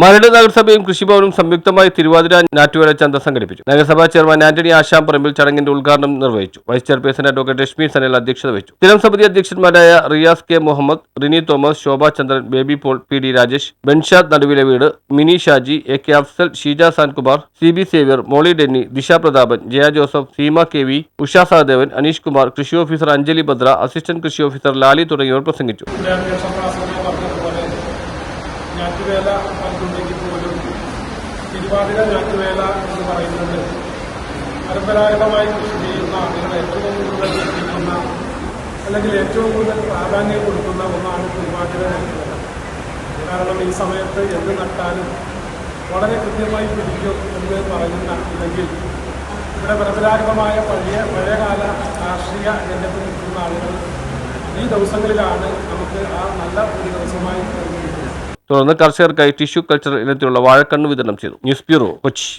മരട് നഗരസഭയും കൃഷിഭവനും സംയുക്തമായി തിരുവാതിര ഞാറ്റുവേല ചന്ത സംഘടിപ്പിച്ചു. നഗരസഭാ ചെയർമാൻ ആന്റണി ആശാം പറമ്പിൽ ചടങ്ങിന്റെ ഉദ്ഘാടനം നിർവഹിച്ചു. Vice chairperson advocate Rashmi Sanal അധ്യക്ഷത വഹിച്ചു. സ്ഥിരം സമിതി അധ്യക്ഷന്മാരായ Riyas K Muhammad Rini Thomas Shobha Chandran Baby Paul P D Rajesh Banshad Naduvile Veedu Mini Shaji A K Afsal Sheeja Sankumar C B Xavier Molly Denny Disha Prathapan Jaya Joseph Seema K V Usha Sahadevan Aneesh Kumar കൃഷി officer Anjali Bhadra assistant കൃഷി officer Lali തുടങ്ങിയവർ പ്രസംഗിച്ചു. ഞാറ്റുവേല നൽകുന്നെങ്കിൽ പോലും തിരുവാതിര ഞാറ്റുവേല എന്ന് പറയുന്നത് പരമ്പരാഗതമായി കൃഷി ചെയ്യുന്ന ആളുകൾ ഏറ്റവും കൂടുതൽ ശ്രദ്ധിക്കുന്ന അല്ലെങ്കിൽ ഏറ്റവും കൂടുതൽ പ്രാധാന്യം കൊടുക്കുന്ന ഒന്നാണ് തിരുവാതിര ഞാറ്റുവേല. കാരണം ഈ സമയത്ത് എന്ത് നട്ടാലും വളരെ കൃത്യമായി പിടിക്കും എന്ന് പറയുന്ന അല്ലെങ്കിൽ ഇവിടെ പരമ്പരാഗതമായ പഴയ പഴയകാല കാർഷിക രംഗത്ത് നിൽക്കുന്ന ആളുകൾ ഈ ദിവസങ്ങളിലാണ് നമുക്ക് ആ നല്ല ഒരു ദിവസമായി തുടർന്ന് കർഷകർക്കായി ടിഷ്യൂ കൾച്ചർ ഇനത്തിലുള്ള വാഴക്കണ്ണ് വിതരണം ചെയ്തു. News bureau Kochi.